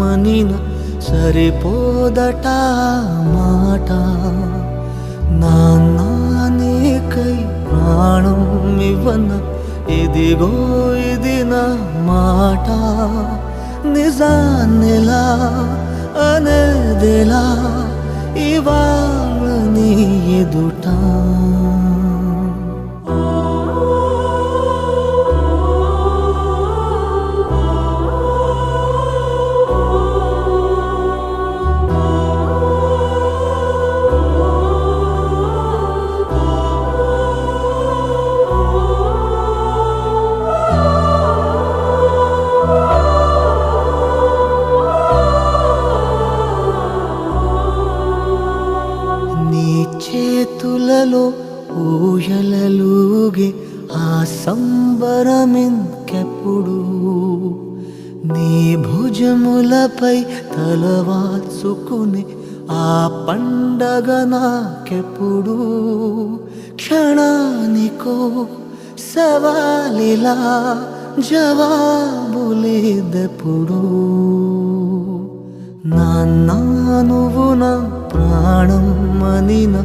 మనిన సరిపోదట మాట. నాన్న ప్రాణం ఇవ్వన ఇదిగో ఇది నా మాట. నిజాన్నిలా అనేదిలా ఇవాళ నీ ఎదుటా. చేతులలో ఊయలలుగే ఆ సంబరమింకెప్పుడు? నీ భుజములపై తలవాల్చుకుని ఆ పండగ నాకెప్పుడు? క్షణానికో సవాలిలా జవాబులేదెప్పుడు? నాన్న నువ్వు నా ప్రాణం మనిన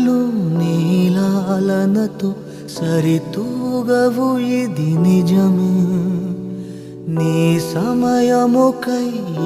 కానుకలు నీలాలనతో సరితూగవు ఇది నిజమే. నీ సమయముకై